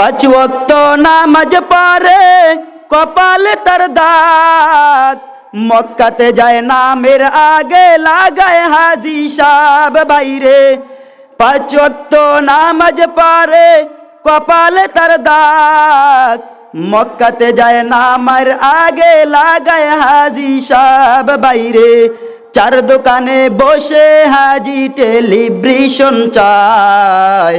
পাঁচ ওয়াক্ত নামাজ পারে কপালে তার দাগ। মক্কাতে যায় নামের আগে লাগায় হাজি সাব বাইরে। পাঁচ ওয়াক্ত নামাজ পারে কপালে তার দাগ। মক্কাতে যায় নামের আগে লাগায় হাজি সাব বাইরে। চার দোকানে বসে হাজি টেলিভিশন চায়।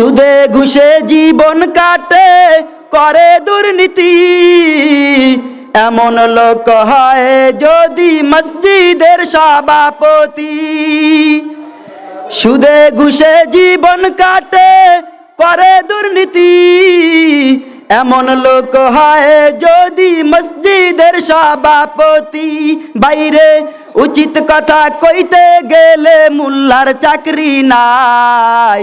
সুদে ঘুষে জীবন কাটে, করে দুর্নীতি। এমন লোক হয় যদি মসজিদের সভাপতি। সুদে ঘুষে জীবন কাটে, করে দুর্নীতি। এমন লোক হয় যদি মসজিদের সভাপতি। বাইরে উচিত কথা কইতে গেলে মুল্লার চাকরি নাই।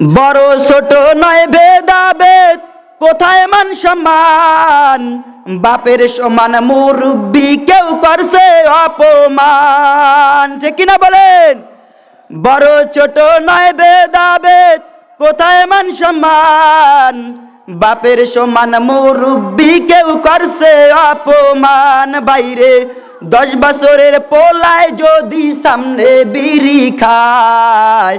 বড় ছোট নয় ভেদাভেদ, কোথায় মান সম্মান? বাপের সমান মুরব্বী কেউ করছে অপমান। ঠিক কিনা বলেন? বড় ছোট নয় ভেদাভেদ, কোথায় মান সম্মান? বাপের সমান মুরব্বী কেউ করছে অপমান। বাইরে দশ বছরের পোলায় যদি সামনে বিড়ি খায়